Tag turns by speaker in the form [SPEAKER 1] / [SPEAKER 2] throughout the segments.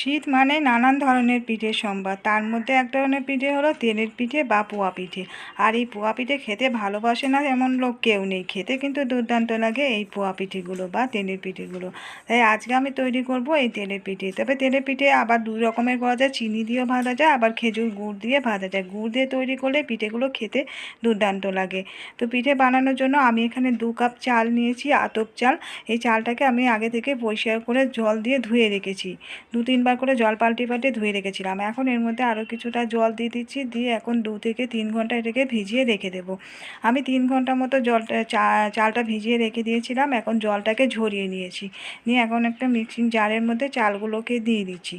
[SPEAKER 1] শীত মানে নানান ধরনের পিঠের সম্ভার তার মধ্যে এক ধরনের পিঠে হলো তেলের পিঠে বা পোয়া পিঠে। আর এই পোয়া পিঠে খেতে ভালোবাসে না এমন লোক কেউ নেই। খেতে কিন্তু দুর্দান্ত লাগে এই পোয়া পিঠেগুলো বা তেলের পিঠেগুলো। তাই আজকে আমি তৈরি করব এই তেলের পিঠে। তবে তেলের পিঠে আবার দুই রকমের করা যায়। চিনি দিয়েও ভাজা যায়, আবার খেজুর গুড় দিয়ে ভাজা যায়। গুড় দিয়ে তৈরি করলে পিঠেগুলো খেতে দুর্দান্ত লাগে। তো পিঠে বানানোর জন্য আমি এখানে দু কাপ চাল নিয়েছি, আতপ চাল। এই চালটাকে আমি আগে থেকে পরিষ্কার করে জল দিয়ে ধুয়ে রেখেছি। দু তিনবার করে জল পাল্টে পাল্টে ধুয়ে রেখেছিলাম। এখন এর মধ্যে আরও কিছুটা জল দিয়ে দিচ্ছি, দিয়ে এখন দু থেকে তিন ঘণ্টা এটাকে ভিজিয়ে রেখে দেবো। আমি তিন ঘণ্টা মতো জলটা চালটা ভিজিয়ে রেখে দিয়েছিলাম, এখন জলটাকে ঝরিয়ে নিয়েছি। নিয়ে এখন একটা মিক্সিং জারের মধ্যে চালগুলোকে দিয়ে দিচ্ছি।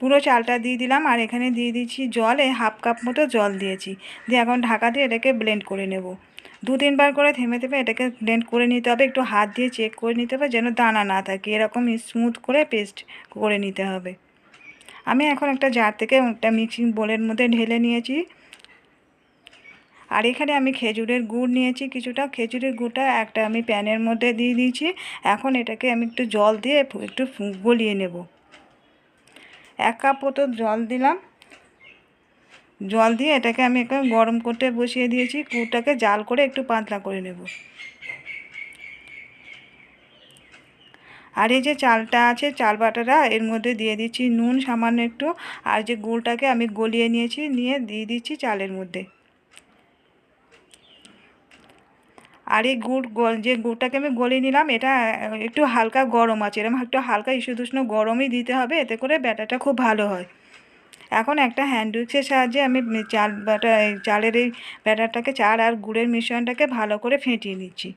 [SPEAKER 1] পুরো চালটা দিয়ে দিলাম, আর এখানে দিয়ে দিচ্ছি জলে হাফ কাপ মতো জল দিয়েছি। দিয়ে এখন ঢাকা দিয়ে এটাকে ব্লেন্ড করে নেব। দু তিনবার করে থেমে থেমে এটাকে ব্লেন্ড করে নিতে হবে, একটু হাত দিয়ে চেক করে নিতে হবে যেন দানা না থাকে। এরকম স্মুথ করে পেস্ট করে নিতে হবে। আমি এখন একটা জার থেকে একটা মিক্সিং বোলের মধ্যে ঢেলে নিয়েছি। আর এখানে আমি খেজুরের গুড় নিয়েছি কিছুটা। খেজুরের গুড়টা একটা আমি প্যানের মধ্যে দিয়ে দিয়েছি। এখন এটাকে আমি একটু জল দিয়ে একটু গলিয়ে নেব। এক কাপ মতো জল দিলাম। জল দিয়ে এটাকে আমি একটু গরম করতে বসিয়ে দিয়েছি গুড়টাকে জাল করে একটু পাতলা করে নেব। আর এই যে চালটা আছে, চাল বাটাটা এর মধ্যে দিয়ে দিচ্ছি নুন সামান্য একটু, আর যে গুড়টাকে আমি গলিয়ে নিয়েছি, নিয়ে দিয়ে দিচ্ছি চালের মধ্যে। আর এই গুড় যে গুড়টাকে আমি গলিয়ে নিলাম, এটা একটু হালকা গরম আছে এরকম একটু হালকা ইস্যুদুষ্ণ গরমই দিতে হবে, এতে করে ব্যাটাটা খুব ভালো হয়। এখন একটা হ্যান্ড উইক্সের সাহায্যে আমি চাল বাটা চালের এই ব্যাটারটাকে, চাল আর গুড়ের মিশ্রণটাকে ভালো করে ফেটিয়ে নিচ্ছি।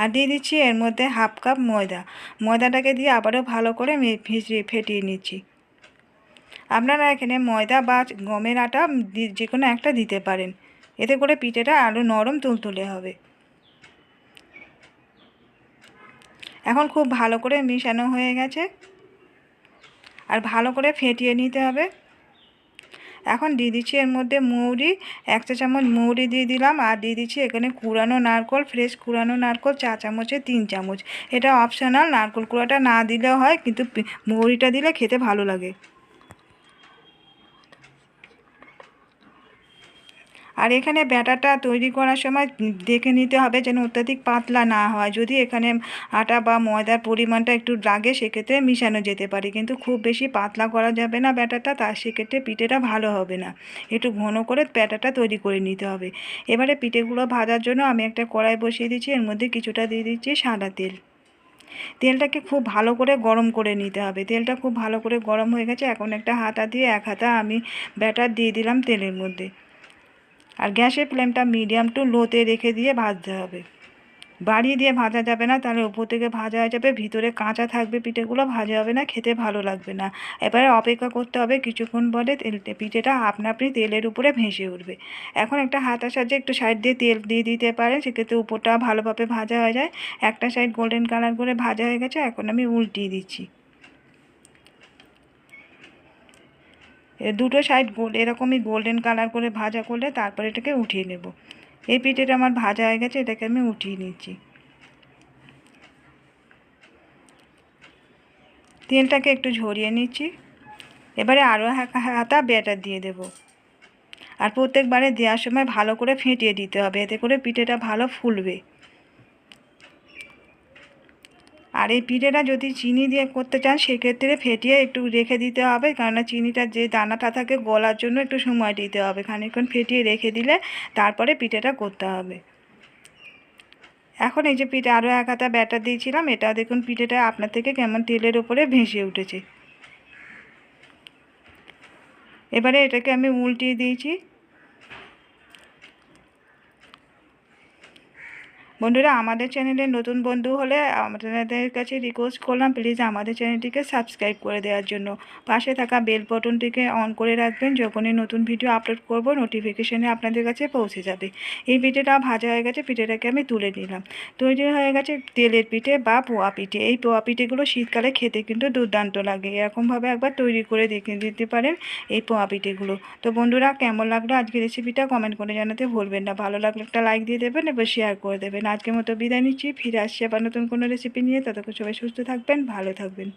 [SPEAKER 1] আর দিয়ে দিচ্ছি এর মধ্যে হাফ কাপ ময়দা। ময়দাটাকে দিয়ে আবারও ভালো করে ফেটিয়ে নিচ্ছি। আপনারা এখানে ময়দা বা গমের আটা যে কোনো একটা দিতে পারেন। এতে করে পিঠেটা আরও নরম তুলতুলে হবে। এখন খুব ভালো করে মিশানো হয়ে গেছে। আর ভালো করে ফেটিয়ে নিতে হবে। এখন দিয়ে দিচ্ছি এর মধ্যে মৌরি, এক চা চামচ মৌরি দিয়ে দিলাম। আর দিয়ে দিচ্ছি এখানে কুড়ানো নারকল, ফ্রেশ কুড়ানো নারকল, চা চামচে তিন চামচ। এটা অপশানাল নারকল কুড়াটা না দিলেও হয়, কিন্তু মৌরিটা দিলে খেতে ভালো লাগে। আর এখানে ব্যাটাটা তৈরি করার সময় দেখে নিতে হবে যেন অত্যাধিক পাতলা না হয়। যদি এখানে আটা বা ময়দার পরিমাণটা একটু লাগে, সেক্ষেত্রে মিশানো যেতে পারে। কিন্তু খুব বেশি পাতলা করা যাবে না ব্যাটাটা তার সেক্ষেত্রে পিঠেটা ভালো হবে না। একটু ঘন করে ব্যাটারটা তৈরি করে নিতে হবে। এবারে পিঠেগুলো ভাজার জন্য আমি একটা কড়াই বসিয়ে দিচ্ছি। এর মধ্যে কিছুটা দিয়ে দিচ্ছি সাদা তেল। তেলটাকে খুব ভালো করে গরম করে নিতে হবে। তেলটা খুব ভালো করে গরম হয়ে গেছে। এখন একটা হাতা দিয়ে এক হাতা আমি ব্যাটার দিয়ে দিলাম তেলের মধ্যে। আর গ্যাসের ফ্লেমটা মিডিয়াম টু লোতে রেখে দিয়ে ভাজতে হবে। বাড়িয়ে দিয়ে ভাজা যাবে না, তাহলে উপর থেকে ভাজা হয়ে যাবে, ভিতরে কাঁচা থাকবে, পিঠেগুলো ভাজা হবে না, খেতে ভালো লাগবে না। এবারে অপেক্ষা করতে হবে কিছুক্ষণ পরে তেল, পিঠেটা আপনা আপনি তেলের উপরে ভেসে উঠবে। এখন একটা হাতার সাহায্যে একটু সাইড দিয়ে তেল দিয়ে দিতে পারেন, সেক্ষেত্রে উপরটা ভালোভাবে ভাজা হয়ে যায়। একটা সাইড গোল্ডেন কালার করে ভাজা হয়ে গেছে, এখন আমি উল্টিয়ে দিচ্ছি। দুটো সাইড গোল এরকমই গোল্ডেন কালার করে ভাজা করলে তারপরে এটাকে উঠিয়ে নেব। এই পিঠেটা আমার ভাজা হয়ে গেছে, এটাকে আমি উঠিয়ে নিচ্ছি। তেলটাকে একটু ঝরিয়ে নিচ্ছি। এবারে আরও হাতা ব্যাটার দিয়ে দেব। আর প্রত্যেকবারে দেওয়ার সময় ভালো করে ফেটিয়ে দিতে হবে, এতে করে পিঠেটা ভালো ফুলবে। আর এই পিঠেটা যদি চিনি দিয়ে করতে চান, সেক্ষেত্রে ফেটিয়ে একটু রেখে দিতে হবে। কেননা চিনিটা যে দানাটা থাকে গলার জন্য একটু সময় দিতে হবে। খানিকক্ষণ ফেটিয়ে রেখে দিলে তারপরে পিঠেটা করতে হবে। এখন এই যে পিঠে আরও এক হাতা ব্যাটার দিয়েছিলাম, এটা দেখুন পিঠেটা আপনার থেকে কেমন তেলের ওপরে ভেসে উঠেছে। এবারে এটাকে আমি উল্টিয়ে দিয়েছি। বন্ধুরা, আমাদের চ্যানেলে নতুন বন্ধু হলে আপনাদের কাছে রিকোয়েস্ট করলাম প্লিজ আমাদের চ্যানেলটিকে সাবস্ক্রাইব করে দেওয়ার জন্য। পাশে থাকা বেল বটনটিকে অন করে রাখবেন, যখনই নতুন ভিডিও আপলোড করব নোটিফিকেশনে আপনাদের কাছে পৌঁছে যাবে। এই পিঠেটা ভাজা হয়ে গেছে, পিঠেটাকে আমি তুলে নিলাম। তৈরি হয়ে গেছে তেলের পিঠে বা পোয়া পিঠে। এই পোয়া পিঠেগুলো শীতকালে খেতে কিন্তু দুর্দান্ত লাগে। এরকমভাবে একবার তৈরি করে দেখে দিতে পারেন এই পোয়া পিঠেগুলো। তো বন্ধুরা, কেমন লাগল আজকে রেসিপিটা কমেন্ট করে জানাতে ভুলবেন না। ভালো লাগলে একটা লাইক দিয়ে দেবেন এবার শেয়ার করে দেবেন। আজকের মতো বিদায় নিচ্ছি। ফিরে আসছি আবার নতুন কোনো রেসিপি নিয়ে। ততক্ষণ সবাই সুস্থ থাকবেন, ভালো থাকবেন।